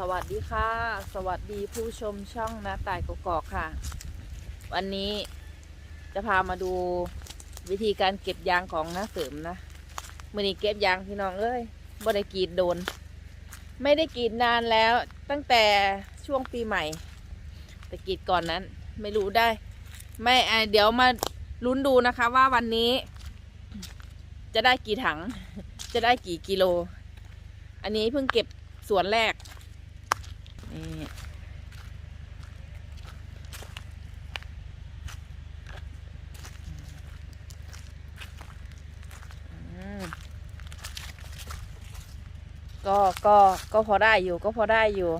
สวัสดีค่ะ สวัสดีผู้ชมช่องนะตายกกอกค่ะ วันนี้จะพามาดูวิธีการเก็บยางของน้าเสริมนะมื่อนี้เก็บยางพี่น้องเอ้ยบ่ได้กรีดโดน ไม่ได้กรีดนานแล้วตั้งแต่ช่วงปีใหม่ แต่กรีดก่อนนั้น ไม่รู้ได้ ไม่อะเดี๋ยวมาลุ้นดูนะคะว่าวันนี้ จะได้กี่ถัง จะได้กี่กิโล อันนี้เพิ่งเก็บส่วนแรก นี่อืม ก็ก็ก็พอได้อยู่ก็พอได้อยู่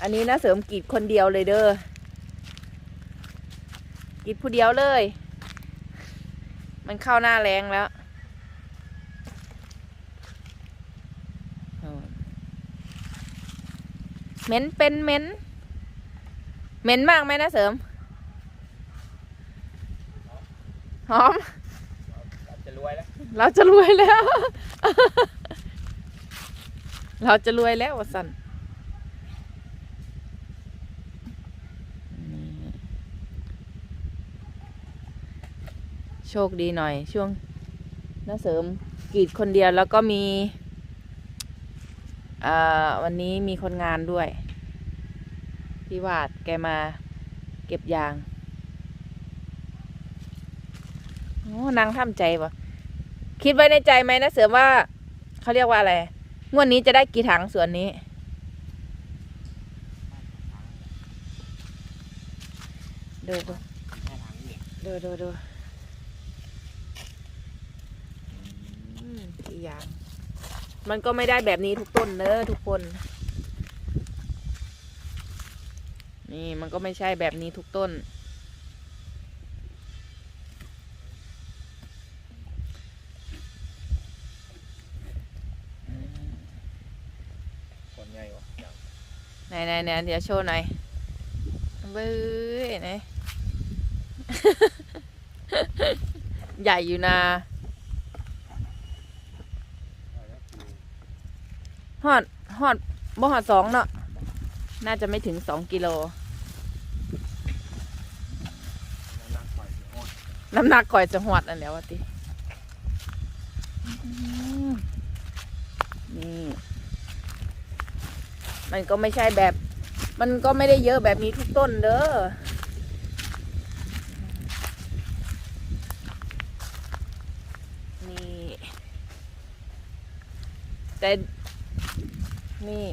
อันนี้นะเสริมกีดคนเดียวเลยเด้อกีดผู้เดียวเลย มันเข้าหน้าแรงแล้วเหม็นเป็นเหม็นเหม็นมากไหมนะเสริมหอม จะรวยแล้ว เราจะรวยแล้ว เราจะรวยแล้ววะสันโชคดีหน่อย ช่วงน้าเสริมกรีดคนเดียวแล้วก็มีวันนี้มีคนงานด้วย พี่วาดแกมาเก็บยาง โอ้นางทำใจปะ คิดไว้ในใจไหมนะเสือว่าเขาเรียกว่าอะไรงวดนี้จะได้กี่ถังส่วนนี้ ดูดูแค่ถังเนี่ยดูดูอีกอย่าง มันก็ไม่ได้แบบนี้ทุกต้นเนอะทุกคน นี่มันก็ไม่ใช่แบบนี้ทุกต้น ใหญ่วะอย่างไหนไหนไหนเดี๋ยวโชว์หน่อยเบ้ยไหน ใหญ่อยู่นะฮอดฮอดบ่ฮอดสองเนาะน่าจะไม่ถึงสองกิโล น้ำหนักปล่อยสิอ้อนน้ำหนักก่อยจะหวดอันแล้ววะติอืมนี่ มันก็ไม่ใช่แบบ มันก็ไม่ได้เยอะแบบนี้ทุกต้นเด้อนี่แต่นี่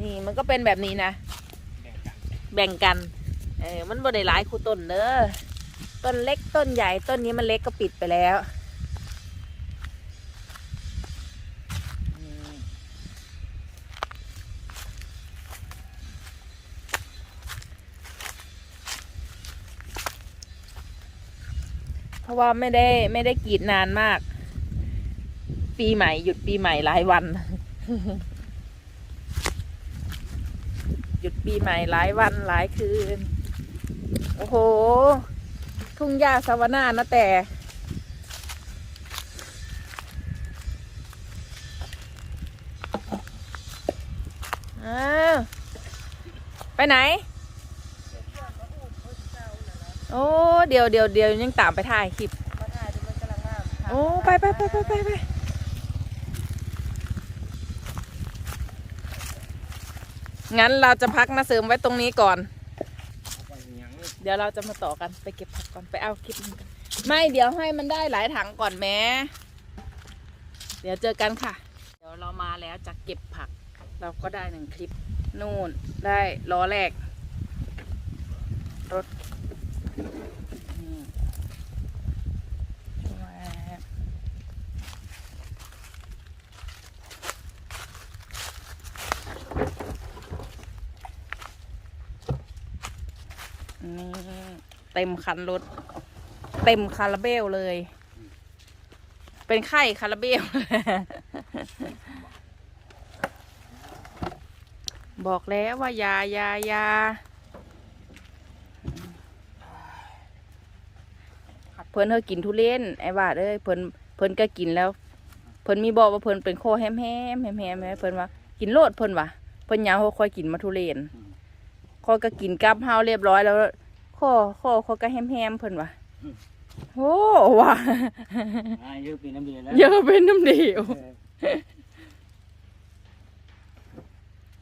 นี่มันก็เป็นแบบนี้นะ แบ่งกันกนเออมันบ่ได้หลายคู่ต้นเด้อต้นเล็กต้นใหญ่ต้นนี้มันเล็กก็ปิดไปแล้ว ราะว่าไม่ได้ไม่ได้กรีดนานมาก ปีใหม่หยุดปีใหม่หลายวัน หยุดปีใหม่หลายวันหลายคืน โอ้โห ทุ่งหญ้าสาวนานะแต่ไปไหน โอ้เดี๋ยวเดี๋ยวเดี๋ยวยังตามไปถ่ายคลิปโอ้ไปไปไปไปไปไปงั้นเราจะพักนะเสริมไว้ตรงนี้ก่อนเอาไปอย่างนี้เดี๋ยวเราจะมาต่อกันไปเก็บผักก่อนไปเอาคลิปนี้กันไม่เดี๋ยวให้มันได้หลายถังก่อนแม้เดี๋ยวเจอกันค่ะ เดี๋ยวเรามาแล้วจะเก็บผัก เราก็ได้หนึ่งคลิป นู่นได้ล้อแรกรถ นี่แวบนี่เต็มคันรถ เต็มคาราเบลเลย เป็นไข่คาราเบล บอกแล้วว่ายายายา เพิ่นเฮอกินทุเรียนไอ้บาดเอ้ยเพิ่นเพิ่นก็กินแล้ว เพิ่นมีบอกว่าเพิ่นเป็นโคแฮมแฮมแฮมแฮมเพิ่นว่ากินโลดเพิ่นวะเพิ่นยาวค่อยกินมาทุเรนคอยก็กินกับเฮาเรียบร้อยแล้วข้อข้อข้อก็แฮมๆเพิ่นวะโอ้ว่ะอ่าเยอะปีน้ำเดือดแล้วเยอะเป็นน้ำเดียว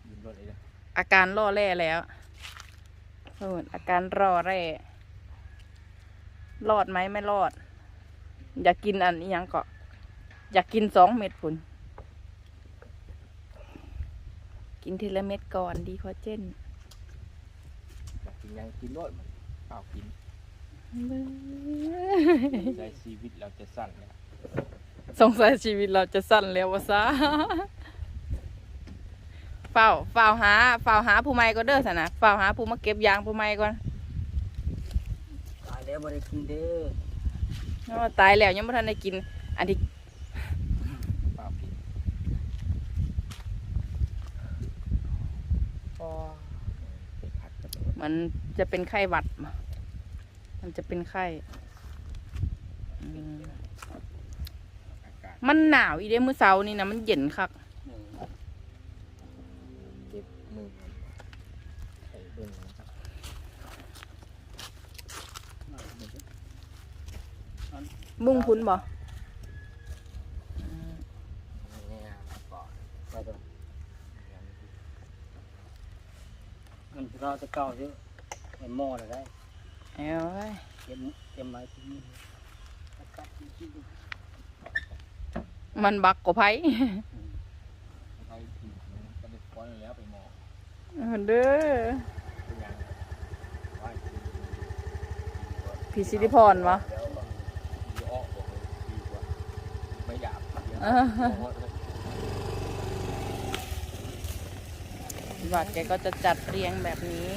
ยืนรถเลยนะอาการร่อแร่แล้วโอ้ยอาการร่อแร่ รอดไหมไม่รอด อยากกินอันนี้ยังก็อยากกินสองเม็ดพุ่นกินทีละเม็ดก่อนดีคอเจนอยากกินยังกินรถมันเปล่ากินใจชีวิตเราจะสั้นแล้วสงสัยชีวิตเราจะสั้นแล้ววะซะเฝ้าเฝ้าหาเฝ้าหาผู้ใหม่ก็เด้อสนะเฝ้าหาผู้มาเก็บยางผู้ใหม่ก่อนตายแล้ว บ่ได้กินเด้อตายแล้วยังไม่ทันได้กิน อันที่ปลากินอ๋อไปผัดกับมันจะเป็นไข้หวัด มันจะเป็นไข้อืมอากาศมันหนาวอีเด้มื้อเช้านี่นะมันเย็นคัก เออเจ็บมือมันไอ้เบิ้ง นะครับบุ้งพุ้นบ่มันเราจะเก่าเยอะไอ้หม้อเลยได้เอ้ยเต็มเต็มไม้ที่นี่มันบักกว่าไผไปผิวมันป้อนแล้วไปมอเด้อพี่สิริพรวะ แล้วก็ดีออกบอกเลยดีกว่าไม่หยาบเดี๋ย หวัดแกก็จะจัดเรียงแบบนี้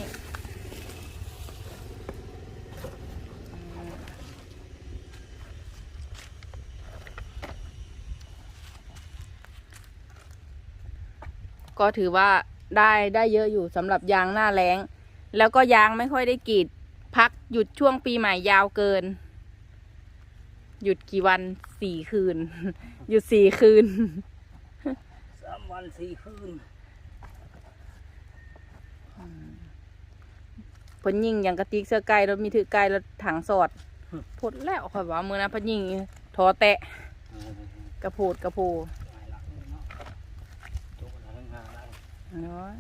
ก็ถือว่าได้ได้เยอะอยู่สำหรับยางหน้าแล้งแล้วก็ยางไม่ค่อยได้กรีด พักหยุดช่วงปีใหม่ยาวเกิน หยุดกี่วันสี่คืน หยุดสี่คืนๆสามวันสี่คืนเพนยิงอย่างกระติกเสื้อไก่แล้วมีถือไก่แล้วถังสอดพดแล้วค่อยว่ามือนะเพนยิงทอแตะเออกระโพดกระโพตายละเนาะจุกหลังงานแล้วน้อย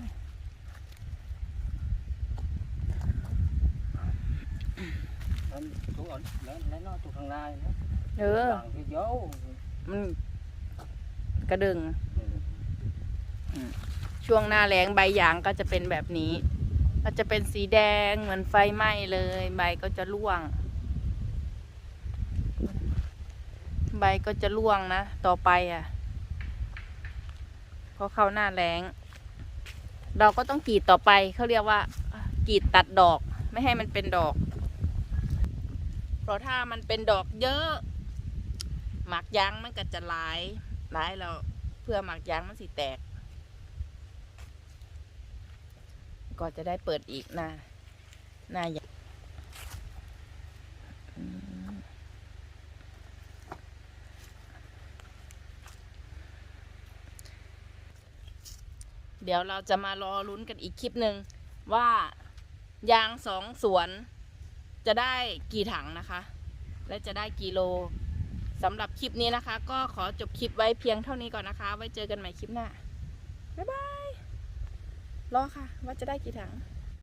แล้วจุกอ่อนแล้วแล้วเนาะจุกข้างในเนาะ เออหลังที่เดียวมันกระดึงเออช่วงหน้าแรงใบยางก็จะเป็นแบบนี้ ก็จะเป็นสีแดงเหมือนไฟไหม้เลย ใบก็จะร่วง ใบก็จะร่วงนะ ต่อไปอะพอเข้าหน้าแรงเราก็ต้องกรีดต่อไปเขาเรียกว่ากรีดตัดดอกไม่ให้มันเป็นดอก เพราะถ้ามันเป็นดอกเยอะ หมากยางมันก็จะหลายหลายแล้วเพื่อหมากยางมันสิแตก ก็จะได้เปิดอีกหน้าหน้าใหญ่อืมเดี๋ยวเราจะมารอลุ้นกันอีกคลิปหนึ่งว่ายางสองสวนจะได้กี่ถังนะคะ และจะได้กี่โล สำหรับคลิปนี้นะคะ ก็ขอจบคลิปไว้เพียงเท่านี้ก่อนนะคะ ไว้เจอกันใหม่คลิปหน้า บ๊ายบาย รอค่ะ ว่าจะได้กี่ถัง